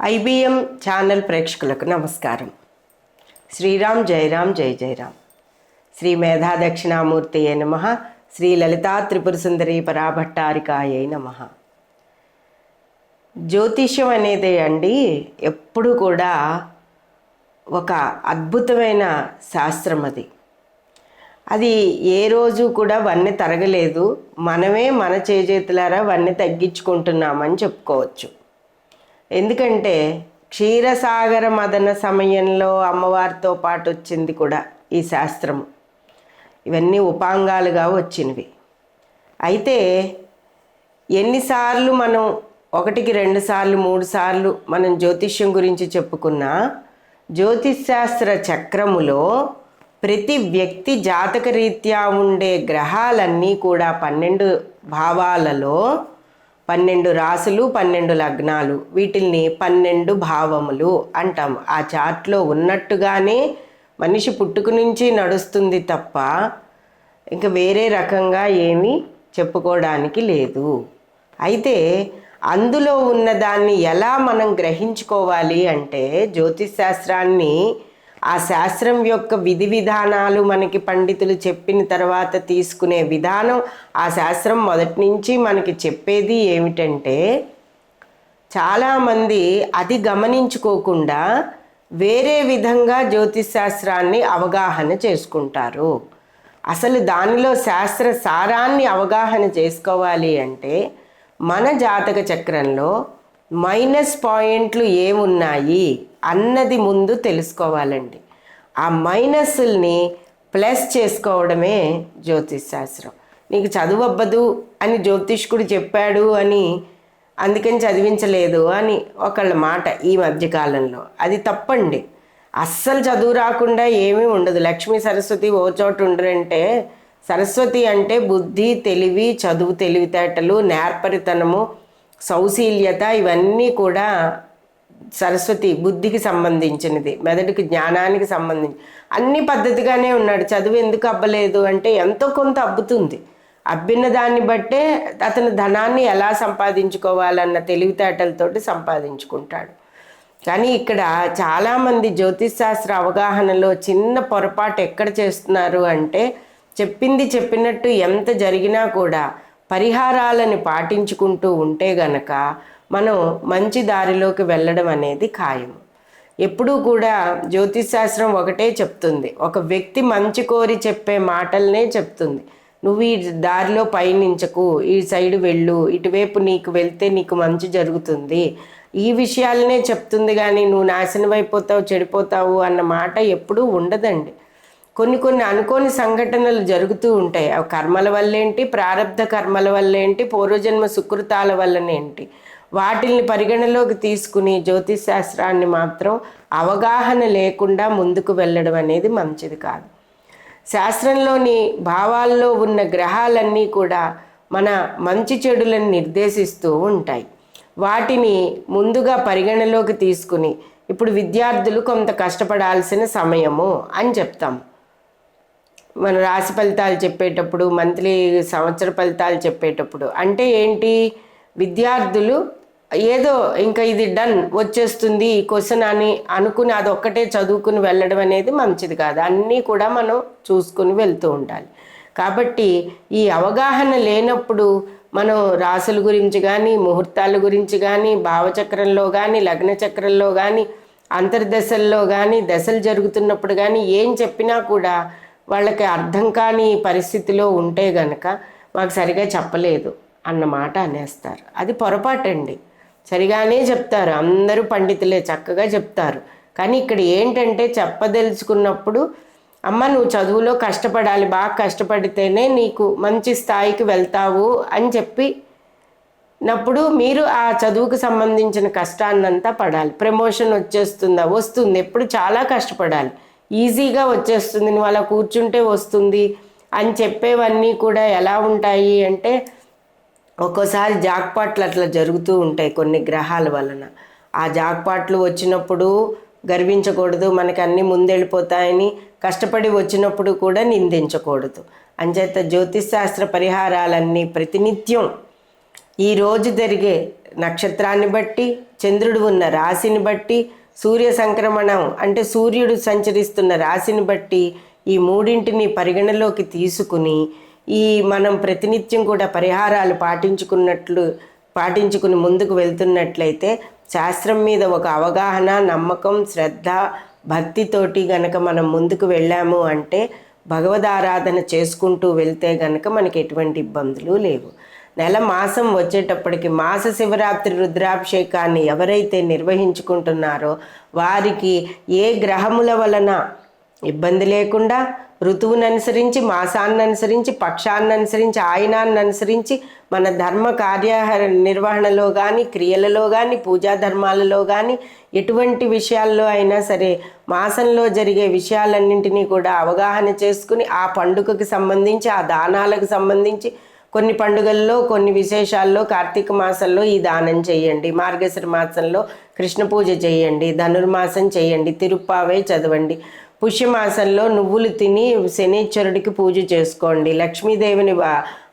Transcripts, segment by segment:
IBM channel ప్రేక్షకులకు నమస్కారం. శ్రీరామ్ జయరామ్ జై జయరామ్. శ్రీ మేధా దక్షిణామూర్తి అయి నమ. శ్రీ లలితా త్రిపుర సుందరి పరాభట్టారికాయ నమ. జ్యోతిష్యం అనేది అండి ఎప్పుడు కూడా ఒక అద్భుతమైన శాస్త్రం అది. అది ఏ రోజు కూడా వన్నీ తరగలేదు. మనమే మన చేజేతులారా వన్నీ తగ్గించుకుంటున్నామని చెప్పుకోవచ్చు. ఎందుకంటే క్షీరసాగర మదన సమయంలో అమ్మవారితో పాటు వచ్చింది కూడా ఈ శాస్త్రము. ఇవన్నీ ఉపాంగాలుగా వచ్చినవి. అయితే ఎన్నిసార్లు మనం ఒకటికి రెండు సార్లు మూడు సార్లు మనం జ్యోతిష్యం గురించి చెప్పుకున్నా జ్యోతిశాస్త్ర చక్రములో ప్రతి వ్యక్తి జాతక రీత్యా ఉండే గ్రహాలన్నీ కూడా పన్నెండు భావాలలో పన్నెండు రాసులు పన్నెండు లగ్నాలు. వీటిల్ని పన్నెండు భావములు అంటాం. ఆ చార్ట్లో ఉన్నట్టుగానే మనిషి పుట్టుక నుంచి నడుస్తుంది తప్ప ఇంకా వేరే రకంగా ఏమీ చెప్పుకోవడానికి లేదు. అయితే అందులో ఉన్న దాన్ని ఎలా మనం గ్రహించుకోవాలి అంటే జ్యోతిష్ శాస్త్రాన్ని ఆ శాస్త్రం యొక్క విధి విధానాలు మనకి పండితులు చెప్పిన తర్వాత తీసుకునే విధానం ఆ శాస్త్రం మొదటి నుంచి మనకి చెప్పేది ఏమిటంటే చాలామంది అది గమనించుకోకుండా వేరే విధంగా జ్యోతిష్ శాస్త్రాన్ని అవగాహన చేసుకుంటారు. అసలు దానిలో శాస్త్ర సారాన్ని అవగాహన చేసుకోవాలి అంటే మన జాతక చక్రంలో మైనస్ పాయింట్లు ఏమున్నాయి? అన్నది ముందు తెలుసుకోవాలండి. ఆ మైనస్ల్ని ప్లస్ చేసుకోవడమే జ్యోతిష్ శాస్త్రం. నీకు చదువు అని జ్యోతిష్కుడు చెప్పాడు అని అందుకని చదివించలేదు అని ఒకళ్ళ మాట ఈ మధ్యకాలంలో అది తప్పండి. అస్సలు చదువు రాకుండా ఏమీ ఉండదు. లక్ష్మీ సరస్వతి ఓ చోటు ఉండరంటే సరస్వతి అంటే బుద్ధి తెలివి చదువు తెలివితేటలు నేర్పరితనము సౌశీల్యత ఇవన్నీ కూడా సరస్వతి బుద్ధికి సంబంధించినది మెదడుకి జ్ఞానానికి సంబంధించి అన్ని పద్ధతిగానే ఉన్నాడు. చదువు ఎందుకు అబ్బలేదు అంటే ఎంతో కొంత అబ్బుతుంది. అబ్బిన దాన్ని బట్టే అతను ధనాన్ని ఎలా సంపాదించుకోవాలన్న తెలివితేటలతోటి సంపాదించుకుంటాడు. కానీ ఇక్కడ చాలామంది జ్యోతిష్ శాస్త్ర అవగాహనలో చిన్న పొరపాటు ఎక్కడ చేస్తున్నారు అంటే చెప్పింది చెప్పినట్టు ఎంత జరిగినా కూడా పరిహారాలను పాటించుకుంటూ ఉంటే గనక మనం మంచి దారిలోకి వెళ్ళడం అనేది ఖాయం ఎప్పుడూ కూడా జ్యోతిష్ శాస్త్రం ఒకటే చెప్తుంది. ఒక వ్యక్తి మంచి కోరి చెప్పే మాటలనే చెప్తుంది. నువ్వు ఈ దారిలో పయనించకు ఈ సైడ్ వెళ్ళు ఇటువైపు నీకు వెళ్తే నీకు మంచి జరుగుతుంది. ఈ విషయాలనే చెప్తుంది కానీ నువ్వు నాశనం అయిపోతావు చెడిపోతావు అన్న మాట ఎప్పుడూ ఉండదండి. కొన్ని కొన్ని అనుకోని సంఘటనలు జరుగుతూ ఉంటాయి. ఆ కర్మల వల్లేంటి ప్రారంధ కర్మల వల్లేంటి పూర్వజన్మ సుకృతాల వల్లనేంటి. వాటిల్ని పరిగణలోకి తీసుకుని జ్యోతిష్ శాస్త్రాన్ని మాత్రం అవగాహన లేకుండా ముందుకు వెళ్ళడం అనేది మంచిది కాదు. శాస్త్రంలోని భావాల్లో ఉన్న గ్రహాలన్నీ కూడా మన మంచి చెడులను నిర్దేశిస్తూ ఉంటాయి. వాటిని ముందుగా పరిగణలోకి తీసుకుని ఇప్పుడు విద్యార్థులు కొంత కష్టపడాల్సిన సమయము అని చెప్తాం. మన రాశి ఫలితాలు చెప్పేటప్పుడు మంత్లీ సంవత్సర ఫలితాలు చెప్పేటప్పుడు అంటే ఏంటి? విద్యార్థులు ఏదో ఇంకా ఇది డన్ వచ్చేస్తుంది ఈ క్వశ్చన్ అని అనుకుని అదొక్కటే చదువుకుని వెళ్ళడం అనేది మంచిది కాదు. అన్నీ కూడా మనం చూసుకుని వెళ్తూ ఉండాలి. కాబట్టి ఈ అవగాహన లేనప్పుడు మనం రాసుల గురించి కానీ ముహూర్తాల గురించి కానీ భావచక్రంలో కానీ లగ్న చక్రంలో కానీ అంతర్దశల్లో కానీ దశలు జరుగుతున్నప్పుడు కానీ ఏం చెప్పినా కూడా వాళ్ళకి అర్థం కాని పరిస్థితిలో ఉంటే గనక మాకు సరిగా చెప్పలేదు అన్నమాట అనేస్తారు. అది పొరపాటండి. సరిగానే చెప్తారు. అందరూ పండితులే చక్కగా చెప్తారు. కానీ ఇక్కడ ఏంటంటే చెప్పదలుచుకున్నప్పుడు అమ్మ నువ్వు చదువులో కష్టపడాలి బాగా కష్టపడితేనే నీకు మంచి స్థాయికి వెళ్తావు అని చెప్పి నప్పుడు మీరు ఆ చదువుకు సంబంధించిన కష్టాన్నంతా పడాలి. ప్రమోషన్ వచ్చేస్తుందా? వస్తుంది. ఎప్పుడు చాలా కష్టపడాలి. ఈజీగా వచ్చేస్తుంది. నువ్వు అలా కూర్చుంటే వస్తుంది అని చెప్పేవన్నీ కూడా ఎలా ఉంటాయి అంటే ఒక్కోసారి జాక్పాట్లు అట్లా జరుగుతూ ఉంటాయి కొన్ని గ్రహాల వలన. ఆ జాక్పాట్లు వచ్చినప్పుడు గర్వించకూడదు మనకి అన్నీ ముందెళ్ళిపోతాయని కష్టపడి వచ్చినప్పుడు కూడా నిందించకూడదు. అంచేత జ్యోతిశాస్త్ర పరిహారాలన్నీ ప్రతినిత్యం ఈ రోజు జరిగే నక్షత్రాన్ని బట్టి చంద్రుడు ఉన్న రాశిని బట్టి సూర్య సంక్రమణం అంటే సూర్యుడు సంచరిస్తున్న రాశిని బట్టి ఈ మూడింటిని పరిగణలోకి తీసుకుని ఈ మనం ప్రతినిత్యం కూడా పరిహారాలు పాటించుకున్నట్లు పాటించుకుని ముందుకు వెళ్తున్నట్లయితే శాస్త్రం మీద ఒక అవగాహన నమ్మకం శ్రద్ధ భక్తితోటి గనక మనం ముందుకు వెళ్ళాము అంటే భగవద్ ఆరాధన చేసుకుంటూ వెళ్తే గనక మనకి ఎటువంటి ఇబ్బందులు లేవు. నెల మాసం వచ్చేటప్పటికి మాస శివరాత్రి రుద్రాభిషేకాన్ని ఎవరైతే నిర్వహించుకుంటున్నారో వారికి ఏ గ్రహముల వలన ఇబ్బంది లేకుండా ఋతువును అనుసరించి మాసాన్ని అనుసరించి పక్షాన్ని అనుసరించి ఆయనాన్ని అనుసరించి మన ధర్మ కార్య నిర్వహణలో కానీ క్రియలలో కానీ పూజా ధర్మాలలో కానీ ఎటువంటి విషయాల్లో అయినా సరే మాసంలో జరిగే విషయాలన్నింటినీ కూడా అవగాహన చేసుకుని ఆ పండుగకి సంబంధించి ఆ దానాలకు సంబంధించి కొన్ని పండుగల్లో కొన్ని విశేషాల్లో కార్తీక మాసంలో ఈ దానం చేయండి. మార్గశిర మాసంలో కృష్ణ పూజ చేయండి ధనుర్మాసం చేయండి తిరుప్పావై చదవండి. పుష్యమాసంలో నువ్వులు తిని శనీశ్వరుడికి పూజ చేసుకోండి. లక్ష్మీదేవిని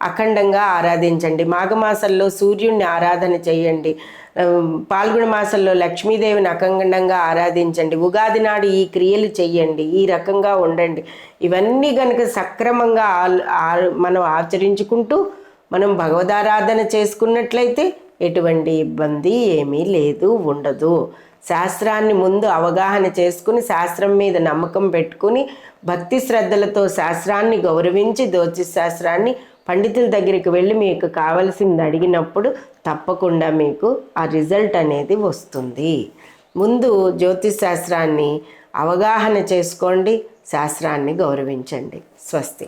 అఖండంగా ఆరాధించండి. మాఘమాసంలో సూర్యుడిని ఆరాధన చేయండి. ఆ, పాల్గొన మాసంలో లక్ష్మీదేవిని అఖండంగా ఆరాధించండి. ఉగాది నాడు ఈ క్రియలు చెయ్యండి. ఈ రకంగా ఉండండి. ఇవన్నీ కనుక సక్రమంగా ఆల్- ఆ- మనం ఆచరించుకుంటూ మనం భగవదారాధన చేసుకున్నట్లయితే ఎటువంటి ఇబ్బంది ఏమీ లేదు ఉండదు. శాస్త్రాన్ని ముందు అవగాహన చేసుకుని శాస్త్రం మీద నమ్మకం పెట్టుకుని భక్తి శ్రద్ధలతో శాస్త్రాన్ని గౌరవించి జ్యోతిష్ శాస్త్రాన్ని పండితుల దగ్గరికి వెళ్ళి మీకు కావలసింది అడిగినప్పుడు తప్పకుండా మీకు ఆ రిజల్ట్ అనేది వస్తుంది. ముందు జ్యోతిష్ శాస్త్రాన్ని అవగాహన చేసుకోండి శాస్త్రాన్ని గౌరవించండి. స్వస్తి.